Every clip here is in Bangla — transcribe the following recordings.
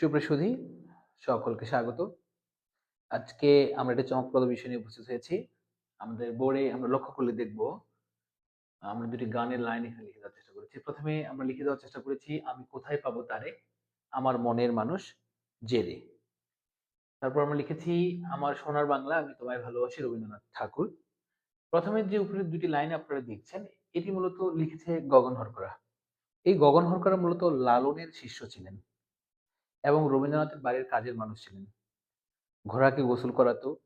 সুপ্রসুধী, সকলকে স্বাগত। আজকে আমরা একটা চমকপ্রদ বিষয় নিয়ে উপস্থিত হয়েছি। আমাদের বোর্ডে আমরা লক্ষ্য করলে দেখব, আমরা দুটি গানের লাইন এখানে লিখে দেওয়ার চেষ্টা করেছি। প্রথমে আমরা লিখে দেওয়ার চেষ্টা করেছি, আমি কোথায় পাবো তারে? আমার মনের মানুষ জেরে। তারপর আমরা লিখেছি, আমার সোনার বাংলা, আমি তোমায় ভালোবাসি, রবীন্দ্রনাথ ঠাকুর। প্রথমে যে উপরের দুটি লাইন আপনারা দেখছেন, এটি মূলত লিখেছে গগন হরকরা। এই গগন হরকরা মূলত লালনের শিষ্য ছিলেন। এবং রবীন্দ্রনাথের বাড়ির কাজের মানুষ ছিলেন। ঘোড়াকে গোসল করাতো,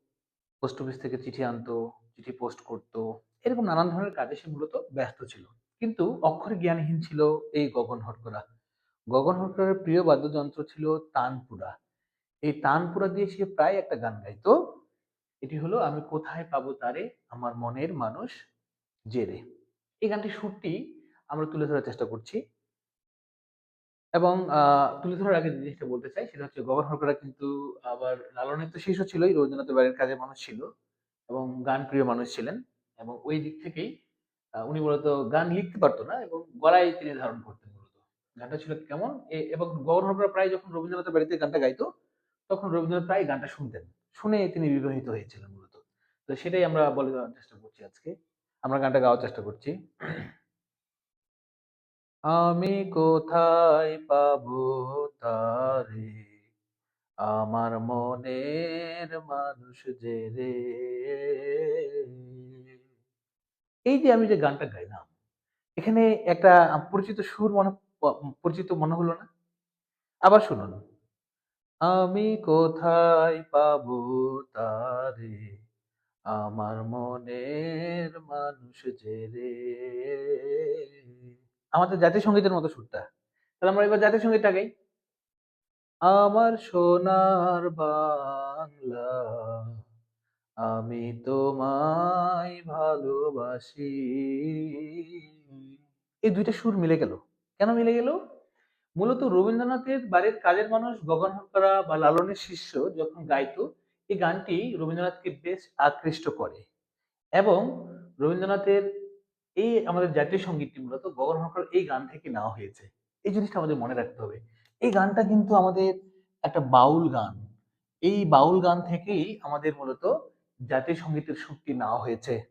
পোস্ট অফিস থেকে চিঠি আনতো, চিঠি পোস্ট করতো, এরকম নানান ধরনের কাজে সে মূলত ব্যস্ত ছিল। কিন্তু অক্ষরে জ্ঞানহীন ছিল এই গগন হরকরা। গগন হরকরের প্রিয় বাদ্যযন্ত্র ছিল তানপুরা। এই তানপুরা দিয়ে সে প্রায় একটা গান গাইতো। এটি হলো, আমি কোথায় পাবো তারে? আমার মনের মানুষ জেরে। এই গানটির সুরটি আমরা তুলে ধরার চেষ্টা করছি। এবং তুলে ধরার আগে জিনিসটা বলতে চাই, সেটা হচ্ছে গগন হরকরা কিন্তু আবার লালনের তো শিশু ছিলই রবীন্দ্রনাথ বাড়ির কাজের মানুষ ছিল এবং গান প্রিয় মানুষ ছিলেন এবং ওই দিক থেকেই উনি মূলত গান লিখতে পারতো না এবং গলায় তিনি ধারণ করতেন মূলত। গানটা ছিল কেমন? এবং গগন হরকরা প্রায় যখন রবীন্দ্রনাথের বাড়িতে গানটা গাইতো, তখন রবীন্দ্রনাথ প্রায় গানটা শুনতেন। শুনে তিনি বিবাহিত হয়েছিলেন মূলত। তো সেটাই আমরা বলে দেওয়ার চেষ্টা করছি আজকে। আমরা গানটা গাওয়ার চেষ্টা করছি। আমি কোথায় পাবো তারে? আমার মনের মানুষ যে রে এই যে আমি যে গানটা গাইলাম, এখানে একটা পরিচিত সুর মনে পরিচিত মনে হলো না? আবার শুনুন। আমি কোথায় পাবো তারে? আমার মনের মানুষ যে রে আমাদের জাতীয় সঙ্গীতের মতো সুরটা। তাহলে আমরা এবার জাতীয় সঙ্গীতটা গাই। আমার সোনার বাংলা, আমি তোমায় ভালোবাসি। এই দুইটা সুর মিলে গেল। কেন মিলে গেল? মূলত রবীন্দ্রনাথের বাড়ির কাজের মানুষ গগন হরকরা বা লালনের শিষ্য যখন গাইতো, এই গানটি রবীন্দ্রনাথকে বেশ আকৃষ্ট করে। এবং রবীন্দ্রনাথের এই আমাদের জাতীয় সঙ্গীতটি মূলত গগন হরকর এই গান থেকে নেওয়া হয়েছে। এই জিনিসটা আমাদের মনে রাখতে হবে। এই গানটা কিন্তু আমাদের একটা বাউল গান। এই বাউল গান থেকেই আমাদের মূলত জাতীয় সঙ্গীতের সুরটি নেওয়া হয়েছে।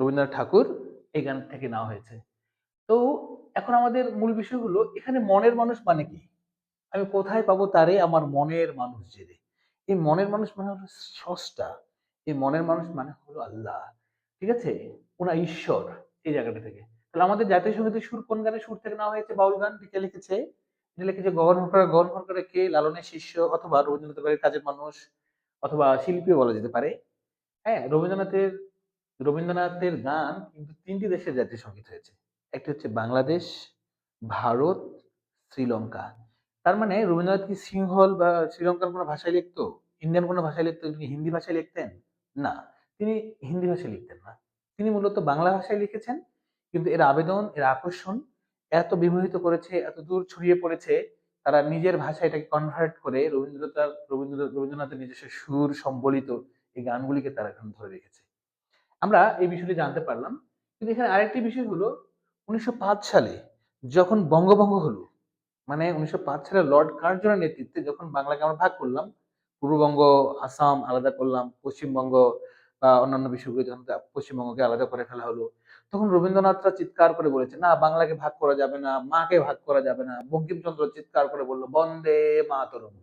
রবীন্দ্রনাথ ঠাকুর এই গান থেকে নেওয়া হয়েছে। তো এখন আমাদের মূল বিষয় হলো এখানে মনের মানুষ মানে কি? আমি কোথায় পাবো তারে আমার মনের মানুষ জেনে। এই মনের মানুষ মানে হলো স্রষ্টা। এই মনের মানুষ মানে হলো আল্লাহ। ঠিক আছে? ওনা ঈশ্বর। এই জায়গাটা থেকে। তাহলে আমাদের জাতীয় সঙ্গীতের সুর কোন গানে সুর থেকে নেওয়া হয়েছে? বাউল গান কে লিখেছে? লিখেছে গগন হরকরা গগন হরকরা কে? লালনের শিষ্য অথবা রবীন্দ্রনাথের কাজের মানুষ অথবা শিল্পীও বলা যেতে পারে। হ্যাঁ রবীন্দ্রনাথের রবীন্দ্রনাথের গান কিন্তু তিনটি দেশের জাতীয় সংগীত হয়েছে। একটি হচ্ছে বাংলাদেশ, ভারত, শ্রীলঙ্কা। তার মানে রবীন্দ্রনাথ কি সিংহল বা শ্রীলঙ্কার কোনো ভাষায় লিখতো? ইন্ডিয়ান কোনো ভাষায় লিখতো তিনি হিন্দি ভাষায় লিখতেন? না। তিনি হিন্দি ভাষায় লিখতেন না। তিনি মূলত বাংলা ভাষায় লিখেছেন, কিন্তু এর আবেদন, এর আকর্ষণ এত বিমোহিত করেছে, এত দূর ছড়িয়ে পড়েছে, তারা নিজের ভাষায় এটাকে কনভার্ট করে রবীন্দ্রনাথ, রবীন্দ্র, রবীন্দ্রনাথের নিজস্ব সুর সম্বলিত এই গানগুলিকে তারা এখন ধরে রেখেছে। আমরা এই বিষয়টি জানতে পারলাম, কিন্তু এখানে আরেকটি বিষয় হলো, উনিশশো পাঁচ সালে যখন বঙ্গভঙ্গ হলো মানে উনিশশো পাঁচ সালে লর্ড কার্জনের নেতৃত্বে যখন বাংলাকে আমরা ভাগ করলাম, পূর্ববঙ্গ, আসাম আলাদা করলাম, পশ্চিমবঙ্গ বা অন্যান্য বিষয়গুলো যখন পশ্চিমবঙ্গকে আলাদা করে ফেলা হলো, তখন রবীন্দ্রনাথরা চিৎকার করে বলেছে, না, বাংলাকে ভাগ করা যাবে না, মাকে ভাগ করা যাবে না। বঙ্কিমচন্দ্র চিৎকার করে বলল, বন্দে মাতরম।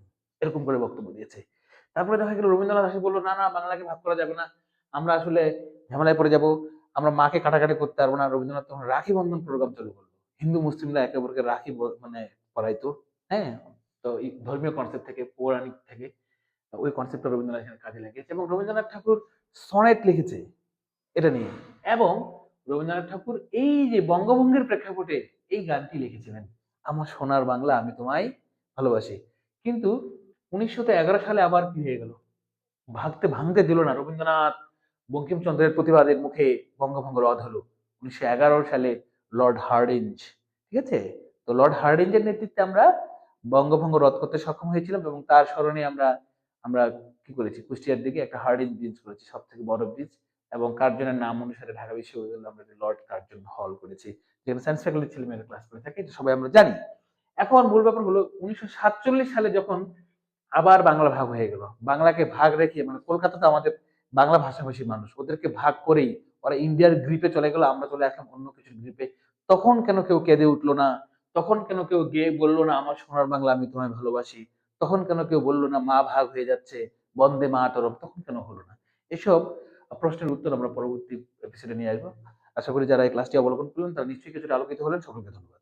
এরকম করে বক্তব্য দিয়েছে। তারপরে দেখা গেল, রবীন্দ্রনাথ এসে বলল, না না, বাংলাকে ভাগ করা যাবে না। আমরা আসলে ঝামেলায় পড়ে যাব, আমরা মাকে কাটাকাটি করতে পারব না। রবীন্দ্রনাথ তখন রাখি বন্ধন প্রোগ্রাম চালু করল। হিন্দু, মুসলিমরা একে অপরকে রাখি মানে পড়াইতো হ্যাঁ? তো ধর্মীয় কনসেপ্ট থেকে, পৌরাণিক থেকে ওই কনসেপ্টটা রবীন্দ্রনাথ এখানে কাজে লাগিয়েছে এবং রবীন্দ্রনাথ ঠাকুর সনেট লিখেছে এটা নিয়ে। এবং রবীন্দ্রনাথ ঠাকুর এই যে বঙ্গভঙ্গের প্রেক্ষাপটে এই গানটি লিখেছিলেন। আমার সোনার বাংলা, আমি তোমায় ভালোবাসি। কিন্তু উনিশশো এগারো সালে আবার কি হয়ে গেল? ভাঙতে ভাঙতে দিল না রবীন্দ্রনাথ। বঙ্কিমচন্দ্রের প্রতিবাদের মুখে বঙ্গভঙ্গ রদ হলো। উনিশশো এগারো সালে লর্ড হার্ডিঞ্জ, ঠিক আছে? তো লর্ড হার্ডিঞ্জের নেতৃত্বে আমরা বঙ্গভঙ্গ রদ করতে সক্ষম হয়েছিলাম এবং তার স্মরণে আমরা আমরা কি করেছি? কুষ্টিয়ার দিকে একটা হার্ডিঞ্জ ব্রিজ করেছি সব থেকে বড় ব্রিজ, এবং কার্জনের নাম অনুসারে ঢাকা বিশ্ববিদ্যালয়ে আমরা লর্ড কার্জন হল করেছি। যেখানে সায়েন্স ফ্যাকাল্টি ছেলে মেয়েরা ক্লাস করে থাকে, এটা সবাই আমরা জানি। এখন মূল ব্যাপার হলো, উনিশশো সাতচল্লিশ সালে যখন আবার বাংলা ভাগ হয়ে গেল, বাংলাকে ভাগ রেখে মানে কলকাতাতে আমাদের বাংলা ভাষাভাষী মানুষ, ওদেরকে ভাগ করেই ওরা ইন্ডিয়ার গ্রিপে চলে গেল, আমরা চলে আসলাম অন্য কিছু গ্রিপে তখন কেন কেউ কেঁদে উঠল না? তখন কেন কেউ গিয়ে বলল না, আমার সোনার বাংলা আমি তোমায় ভালোবাসি? তখন কেন কেউ বলল না, মা ভাগ হয়ে যাচ্ছে, বন্দে মা তরফ তখন কেন হলো না? এসব প্রশ্নের উত্তর আমরা পরবর্তী এপিসোডে নিয়ে আসব। আশা করি যারা এই ক্লাসটি অবলম্বন করলেন, তারা নিশ্চয়ই কিছুটা আলোকিত হলেন। সকলকে ধন্যবাদ।